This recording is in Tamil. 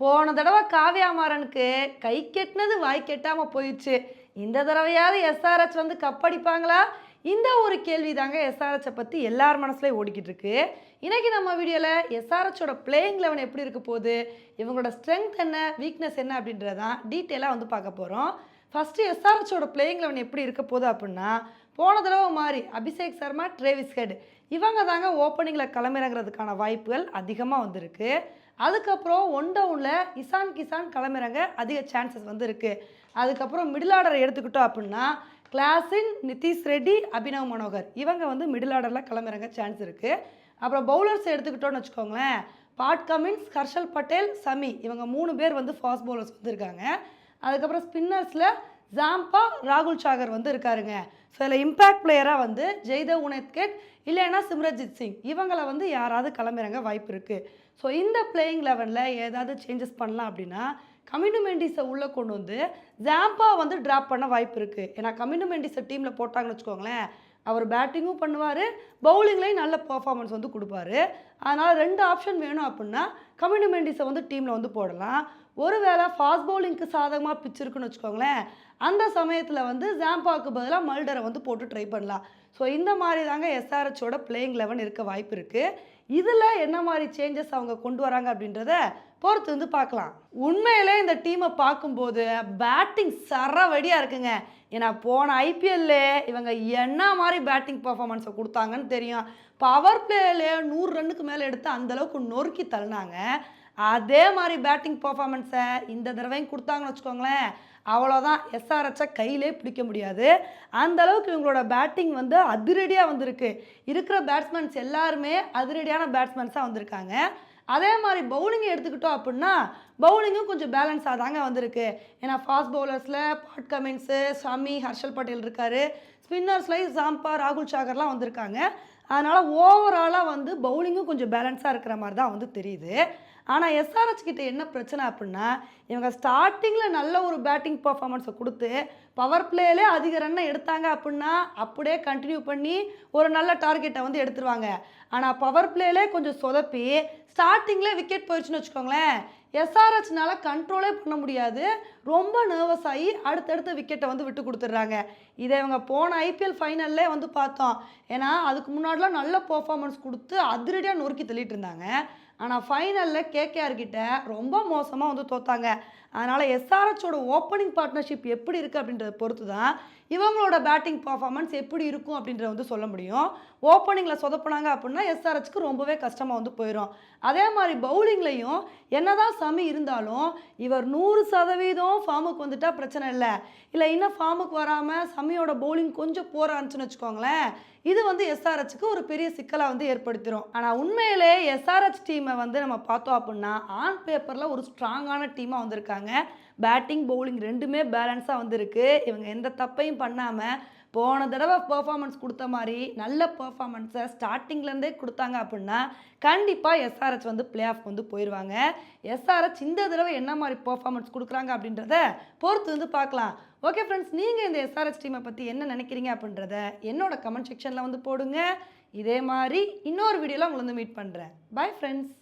போன தடவை காவியாமாறனுக்கு கை கெட்டினது வாய் கெட்டாமல் போயிடுச்சு. இந்த தடவையாவது எஸ்ஆர்ஹெச் வந்து கப்படிப்பாங்களா? இந்த ஒரு கேள்வி தாங்க எஸ்ஆர்ஹெச்சை பற்றி எல்லார் மனசுலையும் ஓடிக்கிட்டு இருக்கு. இன்னைக்கு நம்ம வீடியோவில் எஸ்ஆர்ஹெச்சோட பிளேயிங் லெவன் எப்படி இருக்க போகுது? இவங்களோட ஸ்ட்ரென்த் என்ன வீக்னஸ் என்ன அப்படின்றதான் டீட்டெயிலாக வந்து பார்க்க போகிறோம் ஃபஸ்ட்டு எஸ்ஆர்ஹெச்சோட பிளேயிங் லெவன் எப்படி இருக்க போகுது அப்படின்னா போன தடவை மாதிரி அபிஷேக் சர்மா ட்ரேவிஸ் ஹெட் இவங்க தாங்க ஓப்பனிங்கில் களமிறங்குறதுக்கான வாய்ப்புகள் அதிகமாக வந்திருக்கு. அதுக்கப்புறம் ஒன் டவுனில் இசான் கிசான் களமிறங்க அதிக சான்சஸ் வந்து இருக்குது அதுக்கப்புறம் மிடில் ஆர்டர் எடுத்துக்கிட்டோம் அப்படின்னா கிளாஸின் நிதிஷ் ரெட்டி அபினவ் மனோகர். இவங்க வந்து மிடில் ஆர்டரில் களமிறங்க சான்ஸ் இருக்குது அப்புறம் பவுலர்ஸ் எடுத்துக்கிட்டோன்னு வச்சுக்கோங்களேன் பாட் கமின்ஸ் ஹர்ஷல் பட்டேல் சமி இவங்க மூணு பேர் வந்து ஃபாஸ்ட் பவுலர்ஸ் வந்திருக்காங்க. அதுக்கப்புறம் ஸ்பின்னர்ஸில் ஜாம்பா ராகுல் சாகர் வந்து இருக்காருங்க. ஸோ இதில் இம்பேக்ட் பிளேயராக வந்து ஜெய்தவ் உனத்கேட் இல்லைன்னா சிம்ரஜித் சிங் இவங்களை வந்து யாராவது கிளம்புறங்க வாய்ப்பு இருக்குது ஸோ இந்த பிளேயிங் லெவனில் ஏதாவது சேஞ்சஸ் பண்ணலாம் அப்படின்னா கம்யூனு மெண்டிஸை உள்ளே கொண்டு வந்து ஜாம்பா வந்து ட்ராப் பண்ண வாய்ப்பு இருக்குது ஏன்னா கம்யூனு மெண்டிஸை டீமில் போட்டாங்கன்னு வச்சுக்கோங்களேன் அவர் பேட்டிங்கும் பண்ணுவார் பவுலிங்லேயும் நல்ல பர்ஃபார்மன்ஸ் வந்து கொடுப்பாரு. அதனால் ரெண்டு ஆப்ஷன் வேணும் அப்படின்னா கம்யூனு மெண்டிஸை வந்து டீமில் வந்து போடலாம். ஒருவேளை ஃபாஸ்ட் பவுலிங்க்கு சாதகமாக பிச் இருக்குன்னு வச்சுக்கோங்களேன் அந்த சமயத்தில் வந்து ஜாம்பாவுக்கு பதிலாக மல்டரை வந்து போட்டு ட்ரை பண்ணலாம். ஸோ இந்த மாதிரி தாங்க எஸ்ஆர்ஹெச்சோட பிளேயிங் லெவன் இருக்க வாய்ப்பு இருக்குது இதில் என்ன மாதிரி சேஞ்சஸ் அவங்க கொண்டு வராங்க அப்படின்றத பொறுத்து வந்து பார்க்கலாம். உண்மையிலே இந்த டீமை பார்க்கும்போது பேட்டிங் சரவடியாக இருக்குங்க. ஏன்னா போன ஐபிஎல்ல இவங்க என்ன மாதிரி பேட்டிங் பர்ஃபார்மன்ஸை கொடுத்தாங்கன்னு தெரியும். பவர் பிளேல நூறு ரன்னுக்கு மேலே எடுத்து அந்தளவுக்கு நொறுக்கி தள்ளினாங்க. அதே மாதிரி பேட்டிங் பர்ஃபார்மன்ஸை இந்த தடவையும் கொடுத்தாங்கன்னு வச்சுக்கோங்களேன் அவ்வளோதான் எஸ்ஆர்ஹெச்சை கையிலே பிடிக்க முடியாது. அந்த அளவுக்கு இவங்களோட பேட்டிங் வந்து அதிரடியாக வந்திருக்கு. இருக்கிற பேட்ஸ்மேன்ஸ் எல்லாருமே அதிரடியான பேட்ஸ்மேன்ஸாக வந்திருக்காங்க. அதே மாதிரி பவுலிங்கை எடுத்துக்கிட்டோம் அப்படின்னா பவுலிங்கும் கொஞ்சம் பேலன்ஸாக தாங்க வந்திருக்கு. ஏன்னா ஃபாஸ்ட் பவுலர்ஸில் பாட் கமின்ஸு சாமி ஹர்ஷல் பட்டேல் இருக்கார். ஸ்பின்னர்ஸ்லையும் சாம்பா ராகுல் சாகர்லாம் வந்திருக்காங்க. அதனால் ஓவராலாக வந்து பவுலிங்கும் கொஞ்சம் பேலன்ஸாக இருக்கிற மாதிரி தான் வந்து தெரியுது. ஆனால் எஸ்ஆர்ஹெச் கிட்ட என்ன பிரச்சனை அப்படின்னா இவங்க ஸ்டார்டிங்கில் நல்ல ஒரு பேட்டிங் பர்ஃபார்மன்ஸை கொடுத்து பவர் பிளேலே அதிக ரன்னை எடுத்தாங்க அப்படின்னா அப்படியே கண்டினியூ பண்ணி ஒரு நல்ல டார்கெட்டை வந்து எடுத்துருவாங்க. ஆனால் பவர் பிளேலே கொஞ்சம் சொதப்பி ஸ்டார்டிங்கில் விக்கெட் போயிடுச்சுன்னு வச்சுக்கோங்களேன் எஸ்ஆர்ஹெச்னால கண்ட்ரோலே பண்ண முடியாது. ரொம்ப நர்வஸ் ஆகி அடுத்தடுத்த விக்கெட்டை வந்து விட்டு கொடுத்துட்றாங்க. இதை இவங்க போன ஐபிஎல் ஃபைனல்லே வந்து பார்த்தோம். ஏன்னா அதுக்கு முன்னாடி முன்னாடிலாம் நல்ல பர்ஃபார்மன்ஸ் கொடுத்து அதிரடியாக நொறுக்கி தள்ளிட்டு இருந்தாங்க. ஆனால் ஃபைனலில் கேகேஆர் கிட்ட ரொம்ப மோசமாக வந்து தோத்தாங்க. அதனால் எஸ்ஆர்ஹெச்சோட ஓப்பனிங் பார்ட்னர்ஷிப் எப்படி இருக்குது அப்படின்றத பொறுத்து தான் இவங்களோட பேட்டிங் பர்ஃபார்மன்ஸ் எப்படி இருக்கும் அப்படின்றத வந்து சொல்ல முடியும். ஓப்பனிங்கில் சொதப்பினாங்க அப்படின்னா எஸ்ஆர்ஹெச்க்கு ரொம்பவே கஷ்டமாக வந்து போயிடும் அதே மாதிரி பவுலிங்லையும் என்னதான் சமி இருந்தாலும் இவர் நூறு சதவீதம் ஃபார்முக்கு வந்துட்டால் பிரச்சனை இல்லை. இல்லை இன்னும் ஃபார்முக்கு வராமல் சமியோட பவுலிங் கொஞ்சம் போற வச்சுக்கோங்களேன் இது வந்து எஸ்ஆர்ஹெச்சுக்கு ஒரு பெரிய சிக்கலை வந்து ஏற்படுத்திடும் ஆனால் உண்மையிலே எஸ்ஆர்ஹெச் டீமை வந்து நம்ம பார்த்தோம் அப்படின்னா ஆன் பேப்பரில் ஒரு ஸ்ட்ராங்கான டீமாக வந்திருக்காங்க. பேட்டிங் பவுலிங் ரெண்டுமே பேலன்ஸாக வந்திருக்கு. இவங்க எந்த தப்பையும் பண்ணாமல் போன தடவை பெர்ஃபார்மன்ஸ் கொடுத்த மாதிரி நல்ல பெர்ஃபார்மன்ஸை ஸ்டார்டிங்லேருந்தே கொடுத்தாங்க அப்படின்னா கண்டிப்பாக எஸ்ஆர்ஹெச் வந்து பிளே ஆஃப் வந்து போயிடுவாங்க எஸ்ஆர்ஹெச் இந்த தடவை என்ன மாதிரி பர்ஃபாமன்ஸ் கொடுக்குறாங்க அப்படின்றத பொறுத்து வந்து பார்க்கலாம். ஓகே ஃப்ரெண்ட்ஸ் நீங்கள் இந்த எஸ்ஆர்ஹெச் டீமை பற்றி என்ன நினைக்கிறீங்க அப்படின்றத என்னோட கமெண்ட் செக்ஷனில் வந்து போடுங்க. இதே மாதிரி இன்னொரு வீடியோவில் உங்களை வந்து மீட் பண்ணுறேன் பை ஃப்ரெண்ட்ஸ்